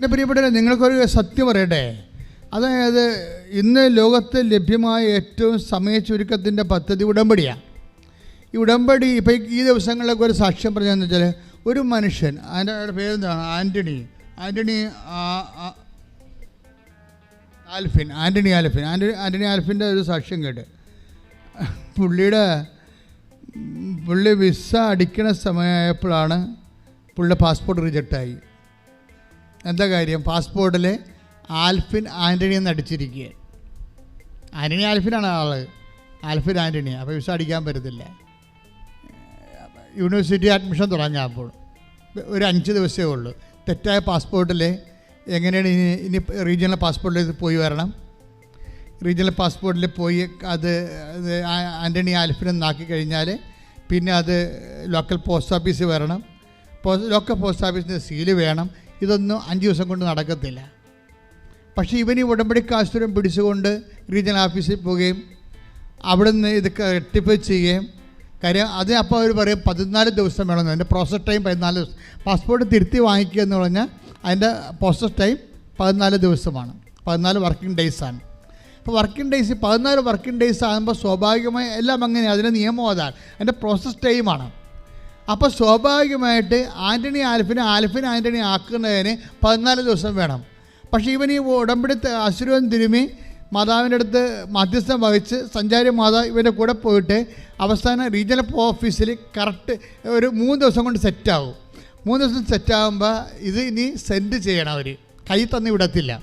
എന്റെ പ്രിയപ്പെട്ടവരെ നിങ്ങൾക്കൊരു സത്യം പറയട്ടെ. അതായത് ഇന്ന് ലോകത്ത് ലഭ്യമായ ഏറ്റവും സമയ ചുരുക്കത്തിന്റെ പദ്ധതി ഉടമ്പടിയാണ് ഈ ഉടമ്പടി ഇപ്പോൾ ഈ ദിവസങ്ങളിലൊക്കെ ഒരു സാക്ഷ്യം പറഞ്ഞതെന്ന് വെച്ചാൽ ഒരു മനുഷ്യൻ അതിന്റെ പേരെന്താണ്? ആന്റണി ആന്റണി ആൽഫിൻ ആന്റണി ആൽഫിൻ. ആന്റണി ആന്റണി ആൽഫിന്റെ ഒരു സാക്ഷ്യം കേട്ട്. പുള്ളിയുടെ പുള്ളി വിസ അടിക്കണ സമയമായപ്പോഴാണ് പുള്ളിയുടെ പാസ്പോർട്ട് റിജക്റ്റായി എന്താ കാര്യം? പാസ്പോർട്ടിൽ ആൽഫിൻ ആന്റണി എന്ന് അടിച്ചിരിക്കുക ആന്റണി ആൽഫിനാണ് ആൾ ആൽഫിൻ ആന്റണി അപ്പോൾ വിസ അടിക്കാൻ പറ്റത്തില്ല. യൂണിവേഴ്സിറ്റി അഡ്മിഷൻ തുടങ്ങാൻ അപ്പോൾ. ഒരു അഞ്ച് ദിവസമേ ഉള്ളൂ. തെറ്റായ പാസ്പോർട്ടിൽ എങ്ങനെയാണ് ഇനി ഇനി റീജിയണൽ പാസ്പോർട്ടിൽ പോയി വരണം? റീജിയണൽ പാസ്പോർട്ടിൽ പോയി അത് ആന്റണി ആൽഫിനെന്നാക്കി കഴിഞ്ഞാൽ പിന്നെ അത് ലോക്കൽ പോസ്റ്റ് ഓഫീസിൽ വരണം. ലോക്കൽ പോസ്റ്റ് ഓഫീസിന്റെ സീൽ വേണം. ഇതൊന്നും അഞ്ച് ദിവസം കൊണ്ട് നടക്കത്തില്ല. പക്ഷേ ഇവന് ഉടമ്പടി കാശ്വരം പിടിച്ചുകൊണ്ട് റീജിയണൽ ഓഫീസിൽ പോവുകയും അവിടെ നിന്ന് ഇത് റെക്ടിഫൈ ചെയ്യുകയും കാര്യം അത് അപ്പോൾ അവർ പറയും പതിനാല് ദിവസം വേണമെന്ന് അതിന്റെ പ്രോസസ് ടൈം പതിനാല് ദിവസം. പാസ്പോർട്ട് തിരുത്തി വാങ്ങിക്കുക എന്ന് പറഞ്ഞാൽ അതിന്റെ പ്രോസസ് ടൈം പതിനാല് ദിവസമാണ്. പതിനാല് വർക്കിംഗ് ഡേയ്സാണ് അപ്പോൾ വർക്കിംഗ് ഡേയ്സ് പതിനാല് വർക്കിംഗ് ഡേയ്സ് ആകുമ്പോൾ സ്വാഭാവികമായി എല്ലാം അങ്ങനെ അതിന്റെ നിയമം അതാണ്. അതിന്റെ പ്രോസസ് ടൈമാണ് അപ്പോൾ സ്വാഭാവികമായിട്ട് ആന്റണി ആൽഫിനെ ആൽഫിനെ ആന്റണി ആക്കുന്നതിന് പതിനാല് ദിവസം വേണം. പക്ഷേ ഇവൻ ഈ ഉടമ്പടി അസുരവൻ തിരുമി മാതാവിന്റെ അടുത്ത് മധ്യസ്ഥം വഹിച്ച് സഞ്ചാരി മാതാവ് ഇവന്റെ കൂടെ പോയിട്ട് അവസാനം റീജിയണൽ ഓഫീസിൽ കറക്റ്റ് ഒരു മൂന്ന് ദിവസം കൊണ്ട് സെറ്റാവും. മൂന്ന് ദിവസം സെറ്റാകുമ്പോൾ ഇത് ഇനി സെൻഡ് ചെയ്യണം അവർ കൈ തന്നി വിടത്തില്ല.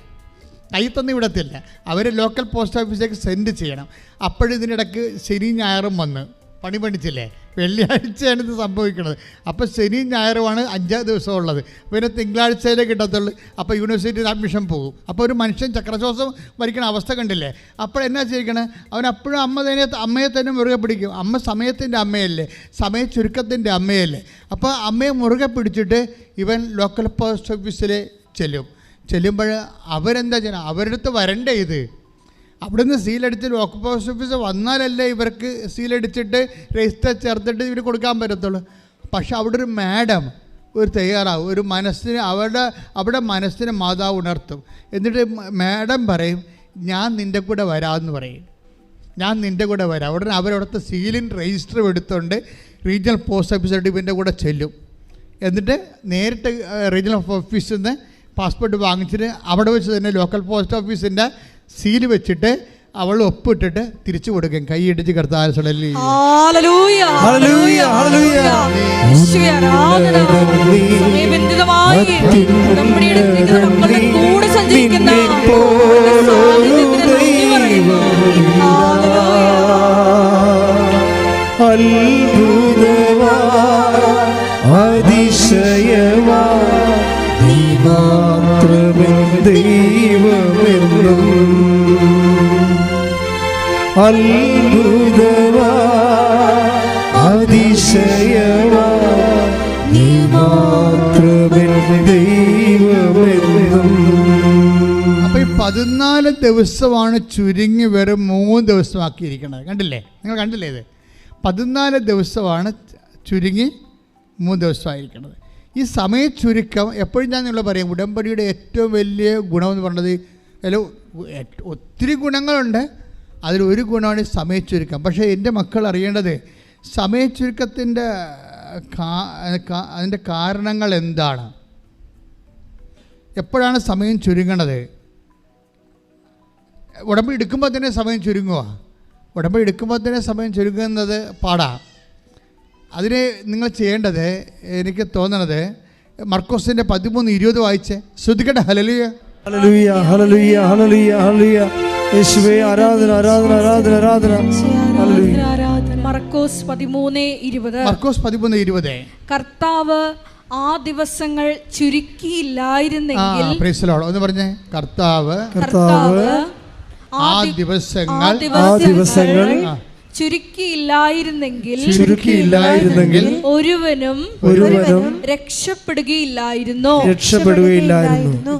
കൈ തന്നി വിടത്തില്ല. അവർ ലോക്കൽ പോസ്റ്റ് ഓഫീസിലേക്ക് സെൻഡ് ചെയ്യണം. അപ്പോഴിതിനിടയ്ക്ക് ശനി ഞായറും വന്ന്. പണി പണിച്ചില്ലേ? വെള്ളിയാഴ്ചയാണ് ഇത് സംഭവിക്കുന്നത് അപ്പോൾ ശനിയും ഞായറുമാണ് അഞ്ചാം ദിവസം ഉള്ളത് പിന്നെ തിങ്കളാഴ്ചയിലേ കിട്ടത്തുള്ളൂ. അപ്പോൾ യൂണിവേഴ്സിറ്റിയിൽ അഡ്മിഷൻ പോകും. അപ്പോൾ ഒരു മനുഷ്യൻ ചക്രശ്വാസം വരിക്കണ അവസ്ഥ കണ്ടില്ലേ? അപ്പോൾ എന്നാ ചെയ്യിക്കണേ? അവൻ അപ്പോഴും അമ്മ തന്നെ അമ്മയെ തന്നെ മുറുകെ പിടിക്കും. അമ്മ സമയത്തിന്റെ അമ്മയല്ലേ? സമയ ചുരുക്കത്തിന്റെ അമ്മയല്ലേ? അപ്പോൾ അമ്മയെ മുറുകെ പിടിച്ചിട്ട് ഇവൻ ലോക്കൽ പോസ്റ്റ് ഓഫീസിൽ ചെല്ലും. ചെല്ലുമ്പോൾ അവരെന്താ ചെയ്യണം? അവരുടെ അടുത്ത് വരണ്ടേ ഇത്? അവിടുന്ന് സീലടിച്ച് ലോക്ക് പോസ്റ്റ് ഓഫീസ് വന്നാലല്ലേ ഇവർക്ക് സീലടിച്ചിട്ട് രജിസ്റ്റർ ചേർത്തിട്ട് ഇവർ കൊടുക്കാൻ പറ്റത്തുള്ളൂ. പക്ഷെ അവിടെ ഒരു മാഡം ഒരു തയ്യാറാവും. ഒരു മനസ്സിന് അവരുടെ അവിടെ മനസ്സിന് മാതാവ് ഉണർത്തും. എന്നിട്ട് മാഡം പറയും ഞാൻ നിന്റെ കൂടെ വരാമെന്ന് പറയും. ഞാൻ നിന്റെ കൂടെ വരാം. ഉടനെ അവരവിടുത്തെ സീലിൻ രജിസ്റ്റർ എടുത്തുകൊണ്ട് റീജിയണൽ പോസ്റ്റ് ഓഫീസറുടെ ഇവന്റെ കൂടെ ചെല്ലും. എന്നിട്ട് നേരിട്ട് റീജിയണൽ ഓഫീസിൽ നിന്ന് പാസ്പോർട്ട് വാങ്ങിച്ചിട്ട് അവിടെ വെച്ച് തന്നെ ലോക്കൽ പോസ്റ്റ് ഓഫീസിന്റെ സീൽ വെച്ചിട്ട് അവൾ ഒപ്പിട്ടിട്ട് തിരിച്ചു കൊടുക്കും. കൈയിടിച്ച് ഇടിച്ച് നമ്മളുടെ കൂടെ സഞ്ചരിക്കുന്ന. അത്ഭുതവാ അതിശയവാ നീ മാത്രമേ ദൈവമെന്നും നീ ദൈവമെന്നും. പതിനാല് ദിവസമാണ് ചുരുങ്ങി വെറും മൂന്ന് ദിവസമാക്കിയിരിക്കുന്നത് കണ്ടില്ലേ? നിങ്ങൾ കണ്ടില്ലേ ഇത്? പതിനാല് ദിവസമാണ് ചുരുങ്ങി മൂന്ന് ദിവസമായിരിക്കുന്നത് ഈ സമയ ചുരുക്കം എപ്പോഴും ഞാൻ നിങ്ങൾ പറയും ഉടമ്പടിയുടെ ഏറ്റവും വലിയ ഗുണമെന്ന് പറഞ്ഞത് അല്ല ഒത്തിരി ഗുണങ്ങളുണ്ട് ഗുണമാണ് ഈ സമയ ചുരുക്കം പക്ഷേ എന്റെ മക്കൾ അറിയേണ്ടത് സമയ ചുരുക്കത്തിന്റെ അതിന്റെ കാരണങ്ങൾ എന്താണ്? എപ്പോഴാണ് സമയം ചുരുങ്ങണത്? ഉടമ്പടി എടുക്കുമ്പോൾ തന്നെ സമയം ചുരുങ്ങുക ഉടമ്പടി എടുക്കുമ്പോൾ തന്നെ സമയം ചുരുങ്ങുന്നത് പാടാ. അതിന് നിങ്ങൾ ചെയ്യേണ്ടത് എനിക്ക് തോന്നണത് മർക്കോസിന്റെ പതിമൂന്ന് ഇരുപത് വായിച്ച്. ശ്രദ്ധിക്കട്ടെ ഹലലുയ ഹല്ലേലൂയ ഹല്ലേലൂയ ഹല്ലേലൂയ ഹല്ലേലൂയ. യേശുവേ ആരാധന ആരാധന ആരാധന ആരാധന. ഹല്ലേലൂയ. മർക്കോസ് പതിമൂന്ന് ഇരുപത്. മർക്കോസ് പതിമൂന്ന് ഇരുപത്. കർത്താവ് ആ ദിവസങ്ങൾ ചുരുക്കിയില്ലായിരുന്നെങ്കിൽ ഒന്ന് പറഞ്ഞേ. കർത്താവ് കർത്താവ് ആ ദിവസങ്ങൾ ആ ദിവസങ്ങൾ ചുരുക്കിയില്ലായിരുന്നെങ്കിൽ ചുരുക്കിയില്ലായിരുന്നെങ്കിൽ ഒരുവനും ഒരുവനും രക്ഷപ്പെടുകയില്ലായിരുന്നു. രക്ഷപ്പെടുകയില്ലായിരുന്നു.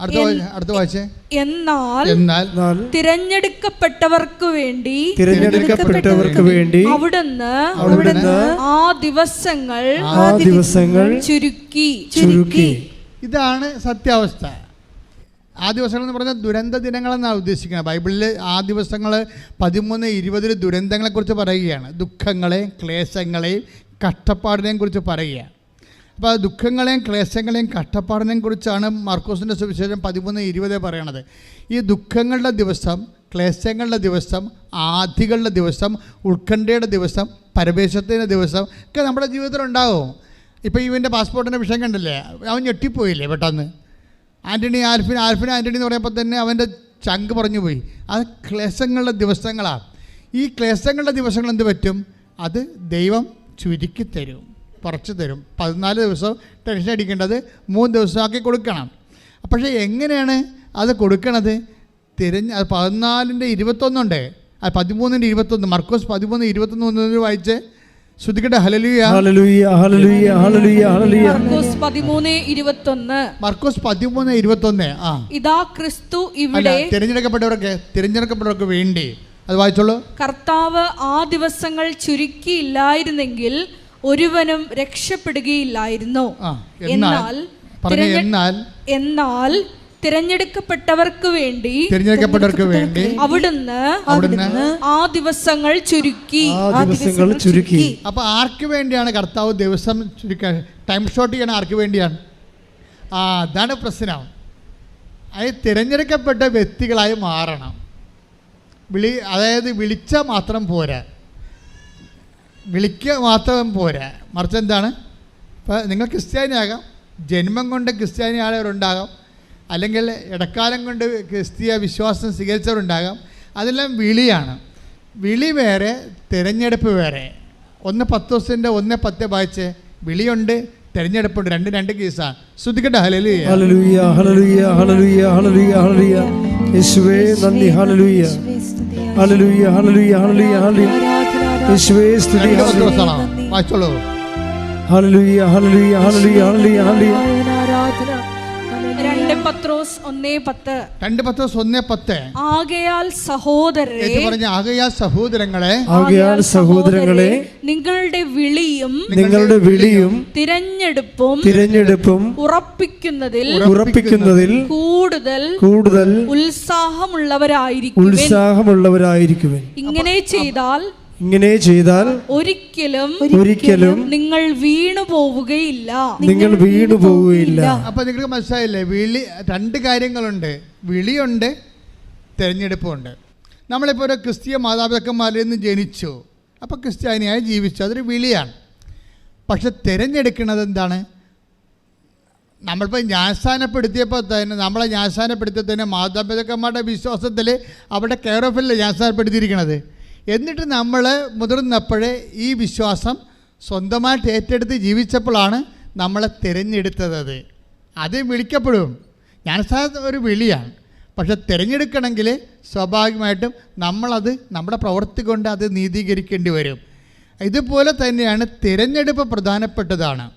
അടുത്ത അടുത്ത വായിച്ചേ എന്നാൽ എന്നാൽ എന്നാൽ തിരഞ്ഞെടുക്കപ്പെട്ടവർക്ക് വേണ്ടി തിരഞ്ഞെടുക്കപ്പെട്ടവർക്ക് വേണ്ടി അവിടുന്ന് അവിടുന്ന് ആ ദിവസങ്ങൾ ആ ദിവസങ്ങൾ ചുരുക്കി. ചുരുക്കി. ഇതാണ് സത്യാവസ്ഥ. ആ ദിവസങ്ങൾ എന്ന് പറഞ്ഞാൽ ദുരന്ത ദിനങ്ങളെന്നാണ് ഉദ്ദേശിക്കുന്നത്. ബൈബിളിൽ ആ ദിവസങ്ങൾ പതിമൂന്ന് ഇരുപതിൽ ദുരന്തങ്ങളെക്കുറിച്ച് പറയുകയാണ്. ദുഃഖങ്ങളെയും ക്ലേശങ്ങളെയും കഷ്ടപ്പാടിനെയും കുറിച്ച് പറയുകയാണ്. അപ്പോൾ ദുഃഖങ്ങളെയും ക്ലേശങ്ങളെയും കഷ്ടപ്പാടിനെയും കുറിച്ചാണ് മാർക്കോസിന്റെ സുവിശേഷം പതിമൂന്ന് ഇരുപത് പറയണത്. ഈ ദുഃഖങ്ങളുടെ ദിവസം ക്ലേശങ്ങളുടെ ദിവസം ആധികളുടെ ദിവസം ഉത്കണ്ഠയുടെ ദിവസം പരവേശത്തിന്റെ ദിവസം ഒക്കെ നമ്മുടെ ജീവിതത്തിൽ ഉണ്ടാകും ഇപ്പോൾ ഇവന്റെ പാസ്പോർട്ടിന്റെ വിഷയം കണ്ടില്ലേ? അവൻ ഞെട്ടിപ്പോയില്ലേ പെട്ടെന്ന്? ആന്റണി ആൽഫിൻ ആൽഫിൻ ആന്റണി എന്ന് പറയുമ്പോൾ തന്നെ അവന്റെ ചങ്ക് പറഞ്ഞു പോയി അത് ക്ലേശങ്ങളുടെ ദിവസങ്ങളാണ് ഈ ക്ലേശങ്ങളുടെ ദിവസങ്ങൾ എന്ത് പറ്റും? അത് ദൈവം ചുരുക്കി തരും കുറച്ച് തരും. പതിനാല് ദിവസം ടെൻഷൻ അടിക്കേണ്ടത് മൂന്ന് ദിവസമാക്കി കൊടുക്കണം. പക്ഷേ എങ്ങനെയാണ് അത് കൊടുക്കണത്? തിരഞ്ഞ് പതിനാലിന്റെ ഇരുപത്തൊന്നുണ്ട്. അത് പതിമൂന്നിന്റെ ഇരുപത്തൊന്ന് മർക്കോസ് പതിമൂന്ന് ഇരുപത്തൊന്ന് വായിച്ച്. ശ്രുതിക്കട്ടെ ഹലലുയ ഹല്ലേലൂയ ഹല്ലേലൂയ ഹല്ലേലൂയ ഹല്ലേലൂയ. മർക്കോസ് പതിമൂന്ന് ഇരുപത്തൊന്ന്. മർക്കോസ് പതിമൂന്ന് ഇരുപത്തൊന്ന് ആ. ഇതാ ക്രിസ്തു ഇവിടെ തിരഞ്ഞെടുക്കപ്പെട്ടവർക്ക് തിരഞ്ഞെടുക്കപ്പെട്ടവർക്ക് വേണ്ടി. അത് വായിച്ചോളൂ. കർത്താവ് ആ ദിവസങ്ങൾ ചുരുക്കിയില്ലായിരുന്നെങ്കിൽ ഒരുവനും രക്ഷപ്പെടുകയില്ലായിരുന്നു. എന്നാൽ എന്നാൽ തിരഞ്ഞെടുക്കപ്പെട്ടവർക്ക് വേണ്ടി തിരഞ്ഞെടുക്കപ്പെട്ടവർക്ക് വേണ്ടി അവിടുന്ന് അവിടുന്ന് ആ ദിവസങ്ങൾ ചുരുക്കി. ആ ദിവസങ്ങൾ ചുരുക്കി. അപ്പൊ ആർക്ക് വേണ്ടിയാണ് കർത്താവ് ദിവസം ചുരുക്കാൻ ടൈം ഷോർട്ട് ചെയ്യണ ആർക്ക് വേണ്ടിയാണ്? ആ അതാണ് പ്രശ്നം. അത് തിരഞ്ഞെടുക്കപ്പെട്ട വ്യക്തികളായി മാറണം. വിളി അതായത് വിളിച്ച മാത്രം പോരാ. വിളിക്കുക മാത്രം പോരാ. മറിച്ച് എന്താണ്? ഇപ്പം നിങ്ങൾ ക്രിസ്ത്യാനിയാകാം. ജന്മം കൊണ്ട് ക്രിസ്ത്യാനി ആയവരുണ്ടാകാം അല്ലെങ്കിൽ ഇടക്കാലം കൊണ്ട് ക്രിസ്തീയ വിശ്വാസം സ്വീകരിച്ചവരുണ്ടാകാം. അതെല്ലാം വിളിയാണ്. വിളി വേറെ തിരഞ്ഞെടുപ്പ് വേറെ. ഒന്ന് പത്ത് ദിവസത്തിന്റെ ഒന്ന് പത്ത് വായിച്ച് വിളിയുണ്ട് തിരഞ്ഞെടുപ്പുണ്ട്. രണ്ട് രണ്ട് കേസാണ് ശ്രദ്ധിക്കട്ടെ. ഹലലുയ ഹല്ലേലൂയ ഹല്ലേലൂയ ഹല്ലേലൂയ ഹല്ലേലൂയ ഹല്ലേലൂയ. യേശുവേ നന്ദി. ഹല്ലേലൂയ. ഹല്ലേലൂയ ഹല്ലേലൂയ ഹല്ലേലൂയ ഹലലുയ യേശുവേ സ്തുതി. ഹലലുയ ഹലലുയ ഹലലുയ ഹലലുയ ഹല്ലേലൂയ. പത്രോസ് ഒന്നേ പത്ത്. രണ്ട് പത്രോസ് ഒന്നേ പത്ത്. ആകയാൽ സഹോദരരെ പറഞ്ഞ ആകയാൽ സഹോദരങ്ങളെ. ആകയാൽ സഹോദരങ്ങളെ നിങ്ങളുടെ വിളിയും നിങ്ങളുടെ വിളിയും തിരഞ്ഞെടുപ്പും തിരഞ്ഞെടുപ്പും ഉറപ്പിക്കുന്നതിൽ ഉറപ്പിക്കുന്നതിൽ കൂടുതൽ കൂടുതൽ ഉത്സാഹമുള്ളവരായിരിക്കും ഉത്സാഹമുള്ളവരായിരിക്കും ഇങ്ങനെ ചെയ്താൽ ഇങ്ങനെ ചെയ്താൽ ഒരിക്കലും ഒരിക്കലും നിങ്ങൾ വീണു പോവുകയില്ല. നിങ്ങൾ വീണു പോവുകയില്ല. അപ്പൊ നിങ്ങൾക്ക് മനസ്സിലായില്ലേ? വിളി രണ്ട് കാര്യങ്ങളുണ്ട്. വിളിയുണ്ട് തിരഞ്ഞെടുപ്പുണ്ട്. നമ്മളിപ്പോൾ ഒരു ക്രിസ്തീയ മാതാപിതാക്കന്മാരിൽ നിന്ന് ജനിച്ചു. അപ്പോൾ ക്രിസ്ത്യാനിയായി ജീവിച്ചു. അതൊരു വിളിയാണ്. പക്ഷെ തിരഞ്ഞെടുക്കുന്നത് എന്താണ്? നമ്മളിപ്പോൾ ഞാസ്ഥാനപ്പെടുത്തിയപ്പോൾ തന്നെ നമ്മളെ ഞാസ്ഥാനപ്പെടുത്തിയ തന്നെ മാതാപിതാക്കന്മാരുടെ വിശ്വാസത്തിൽ അവിടെ കെയർ ഓഫിലല്ലേ ജ്ഞാനസ്ഥാനപ്പെടുത്തിയിരിക്കണത് എന്നിട്ട് നമ്മൾ മുതിർന്നപ്പോഴേ ഈ വിശ്വാസം സ്വന്തമായിട്ട് ഏറ്റെടുത്ത് ജീവിച്ചപ്പോഴാണ് നമ്മളെ തിരഞ്ഞെടുത്തത്. അത് വിളിക്കപ്പെടും. ജ്ഞാനസ്ഥാനം ഒരു വിളിയാണ്. പക്ഷെ തിരഞ്ഞെടുക്കണമെങ്കിൽ സ്വാഭാവികമായിട്ടും നമ്മളത് നമ്മുടെ പ്രവൃത്തി കൊണ്ട് അത് നീതീകരിക്കേണ്ടി വരും. ഇതുപോലെ തന്നെയാണ് തിരഞ്ഞെടുപ്പ് പ്രധാനപ്പെട്ടതാണ്.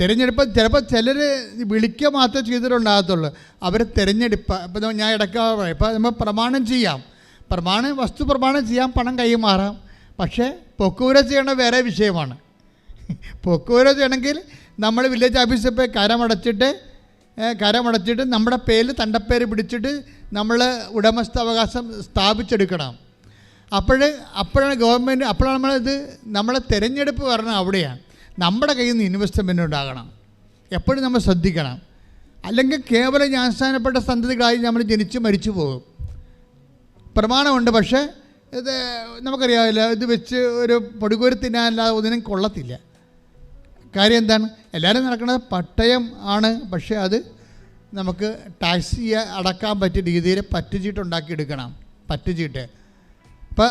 തിരഞ്ഞെടുപ്പ് ചിലപ്പോൾ ചിലർ വിളിക്കുക മാത്രമേ ചെയ്തിട്ടുണ്ടാകത്തുള്ളൂ. അവർ തിരഞ്ഞെടുപ്പ് ഇപ്പം ഞാൻ ഇടയ്ക്ക് ഇപ്പം നമ്മൾ പ്രമാണം ചെയ്യാം. പ്രമാണം വസ്തു പ്രമാണം ചെയ്യാം പണം കൈമാറാം. പക്ഷേ പൊക്കൂര ചെയ്യണ വേറെ വിഷയമാണ്. പൊക്കൂര ചെയ്യണമെങ്കിൽ നമ്മൾ വില്ലേജ് ഓഫീസിൽ പോയി കരമടച്ചിട്ട് കരമടച്ചിട്ട് നമ്മുടെ പേരിൽ തണ്ടപ്പേര് പിടിച്ചിട്ട് നമ്മൾ ഉടമസ്ഥാവകാശം സ്ഥാപിച്ചെടുക്കണം. അപ്പോൾ അപ്പോഴാണ് ഗവൺമെന്റ് അപ്പോഴാണ് നമ്മളിത് നമ്മളെ തിരഞ്ഞെടുപ്പ് വരണം അവിടെയാണ്. നമ്മുടെ കയ്യിൽ നിന്ന് ഇൻവെസ്റ്റ്മെന്റ് ഉണ്ടാകണം. എപ്പോഴും നമ്മൾ ശ്രദ്ധിക്കണം. അല്ലെങ്കിൽ കേവലം ജ്ഞാനസ്ഥാനപ്പെട്ട സന്തതികളായി നമ്മൾ ജനിച്ച് മരിച്ചു പോകും. പ്രമാണമുണ്ട് പക്ഷേ ഇത് നമുക്കറിയാവില്ല ഇത് വെച്ച് ഒരു പൊടികോരി തിന്നാനല്ലാതെ ഒന്നിനും കൊള്ളത്തില്ല. കാര്യം എന്താണ്? എല്ലാവരും നടക്കുന്നത് പട്ടയം ആണ് പക്ഷേ അത് നമുക്ക് ടാക്സ് അടക്കാൻ പറ്റിയ രീതിയിൽ പറ്റുചീട്ട് ഉണ്ടാക്കിയെടുക്കണം പറ്റുചീട്ട്. അപ്പോൾ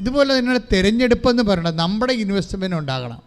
ഇതുപോലെ തന്നെയാണ് തിരഞ്ഞെടുപ്പെന്ന് പറയുന്നത് നമ്മുടെ ഇൻവെസ്റ്റ്മെന്റ് ഉണ്ടാകണം.